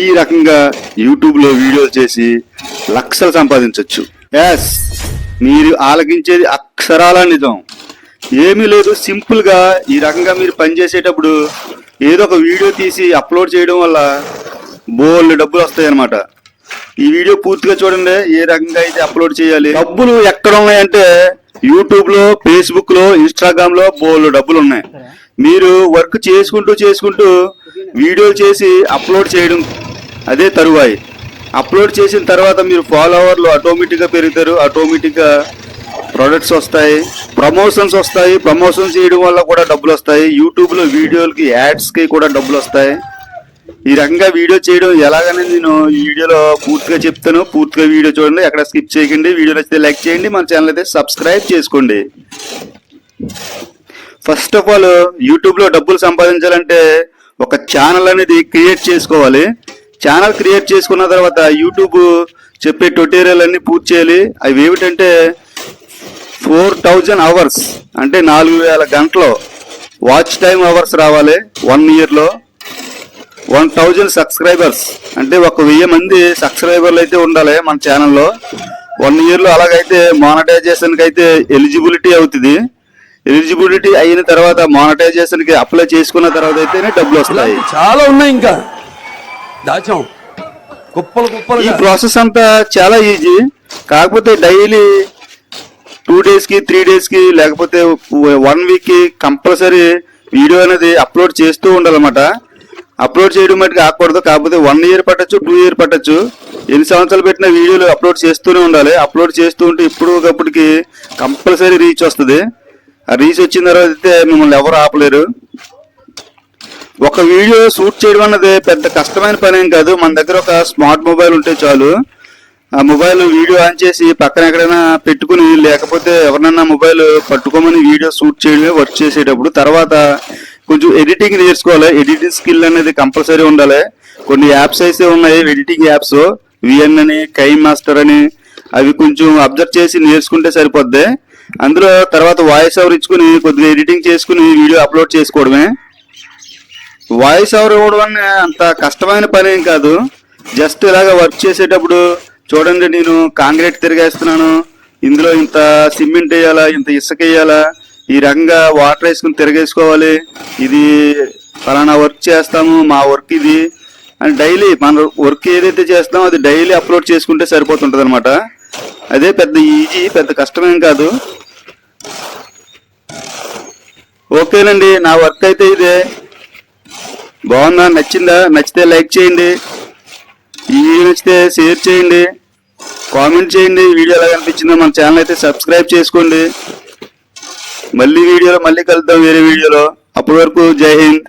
ఈ రకంగా యూట్యూబ్లో వీడియోలు చేసి లక్షలు సంపాదించవచ్చు ఎస్ మీరు ఆలకించేది అక్షరాల నిజం. ఏమీ లేదు సింపుల్గా ఈ రకంగా మీరు పనిచేసేటప్పుడు ఏదో ఒక వీడియో తీసి అప్లోడ్ చేయడం వల్ల బోల్డ్ డబ్బులు వస్తాయి అన్నమాట ఈ వీడియో పూర్తిగా చూడండి ఏ రకంగా అయితే అప్లోడ్ చేయాలి. డబ్బులు ఎక్కడ ఉన్నాయంటే యూట్యూబ్లో ఫేస్బుక్లో ఇన్స్టాగ్రామ్లో బోల్డ్ డబ్బులు ఉన్నాయి. మీరు వర్క్ చేసుకుంటూ చేసుకుంటూ వీడియోలు చేసి అప్లోడ్ చేయడం అదే తరువాయి. అప్లోడ్ చేసిన తర్వాత మీరు ఫాలోవర్లు ఆటోమేటిక్గా పెరుగుతారు. ఆటోమేటిక్గా ప్రొడక్ట్స్ వస్తాయి. ప్రమోషన్స్ వస్తాయి. ప్రమోషన్స్ చేయడం వల్ల కూడా డబ్బులు వస్తాయి. యూట్యూబ్లో వీడియోలకి యాడ్స్కి కూడా డబ్బులు వస్తాయి. ఈ రకంగా వీడియో చేయడం ఎలాగనే నేను ఈ వీడియోలో పూర్తిగా చెప్తాను. పూర్తిగా వీడియో చూడండి. ఎక్కడ స్కిప్ చేయకండి. వీడియో నచ్చితే లైక్ చేయండి. మన ఛానల్ అయితే సబ్స్క్రైబ్ చేసుకోండి. ఫస్ట్ ఆఫ్ ఆల్ యూట్యూబ్లో డబ్బులు సంపాదించాలంటే ఒక ఛానల్ అనేది క్రియేట్ చేసుకోవాలి. ఛానల్ క్రియేట్ చేసుకున్న తర్వాత యూట్యూబ్ చెప్పే ట్యూటోరియల్ అన్ని పూర్తి చేయాలి. అవి ఏమిటంటే ఫోర్ థౌజండ్ అవర్స్ అంటే నాలుగు వేల గంటలు వాచ్ టైం అవర్స్ రావాలి వన్ ఇయర్లో. వన్ థౌజండ్ సబ్స్క్రైబర్స్ అంటే ఒక వెయ్యి మంది సబ్స్క్రైబర్లు అయితే ఉండాలి మన ఛానల్లో. వన్ ఇయర్లో అలాగైతే మానిటైజేషన్కి అయితే ఎలిజిబిలిటీ అవుతుంది. ఎలిజిబిలిటీ అయిన తర్వాత మానిటైజేషన్కి అప్లై చేసుకున్న తర్వాత అయితేనే డబ్బులు వస్తాయి. చాలా ఉన్నాయి ఇంకా. దాచాం. కుప్పలు ఈ ప్రాసెస్ అంతా చాలా ఈజీ. కాకపోతే డైలీ టూ డేస్కి త్రీ డేస్కి లేకపోతే వన్ వీక్కి కంపల్సరీ వీడియో అనేది అప్లోడ్ చేస్తూ ఉండాలన్నమాట. అప్లోడ్ చేయడం మటుకు కాకూడదు కాకపోతే వన్ ఇయర్ పట్టచ్చు టూ ఇయర్ పట్టచ్చు. ఎన్ని సంవత్సరాలు పెట్టిన వీడియోలు అప్లోడ్ చేస్తూనే ఉండాలి. అప్లోడ్ చేస్తూ ఉంటే ఇప్పుడు ఒకప్పటికి కంపల్సరీ రీచ్ వస్తుంది. ఆ రీచ్ వచ్చిన తర్వాత అయితే మిమ్మల్ని ఎవరు ఆపలేరు. ఒక వీడియో షూట్ చేయడం అన్నది పెద్ద కష్టమైన పని ఏం కాదు. మన దగ్గర ఒక స్మార్ట్ మొబైల్ ఉంటే చాలు. ఆ మొబైల్ వీడియో ఆన్ చేసి పక్కన ఎక్కడైనా పెట్టుకుని లేకపోతే ఎవరినైనా మొబైల్ పట్టుకోమని వీడియో షూట్ చేయడమే వర్క్ చేసేటప్పుడు. తర్వాత కొంచెం ఎడిటింగ్ నేర్చుకోవాలి. ఎడిటింగ్ స్కిల్ అనేది కంపల్సరీ ఉండాలి. కొన్ని యాప్స్ అయితే ఉన్నాయి. ఎడిటింగ్ యాప్స్ విఎన్ అని కై మాస్టర్ అని అవి కొంచెం అబ్జర్వ్ చేసి నేర్చుకుంటే సరిపోద్ది. అందులో తర్వాత వాయిస్ ఓవర్ ఇచ్చుకుని కొద్దిగా ఎడిటింగ్ చేసుకుని వీడియో అప్లోడ్ చేసుకోవడమే. వాయిస్ ఓవర్ ఇవ్వడం అనే అంత కష్టమైన పని ఏం కాదు. జస్ట్ ఇలాగ వర్క్ చేసేటప్పుడు చూడండి నేను కాంక్రీట్ తిరిగేస్తున్నాను. ఇందులో ఇంత సిమెంట్ వేయాలా ఇంత ఇసుక వేయాలా ఈ రకంగా వాటర్ వేసుకుని తిరగేసుకోవాలి. ఇది ఫలానా వర్క్ చేస్తాము మా వర్క్ ఇది. అని డైలీ మన వర్క్ ఏదైతే చేస్తామో అది డైలీ అప్లోడ్ చేసుకుంటే సరిపోతుంటుంది అనమాట అదే పెద్ద ఈజీ పెద్ద కష్టమేం కాదు. ఓకేనండి నా వర్క్ అయితే ఇదే. బాగుందా? నచ్చిందా? నచ్చితే లైక్ చేయండి. ఈ వీడియో నచ్చితే షేర్ చేయండి. కామెంట్ చేయండి. వీడియో ఎలా అనిపించిందో మన ఛానల్ అయితే సబ్స్క్రైబ్ చేసుకోండి. మళ్ళీ వీడియోలో మళ్ళీ కలుద్దాం వేరే వీడియోలో. అప్పటి వరకు జై హింద్.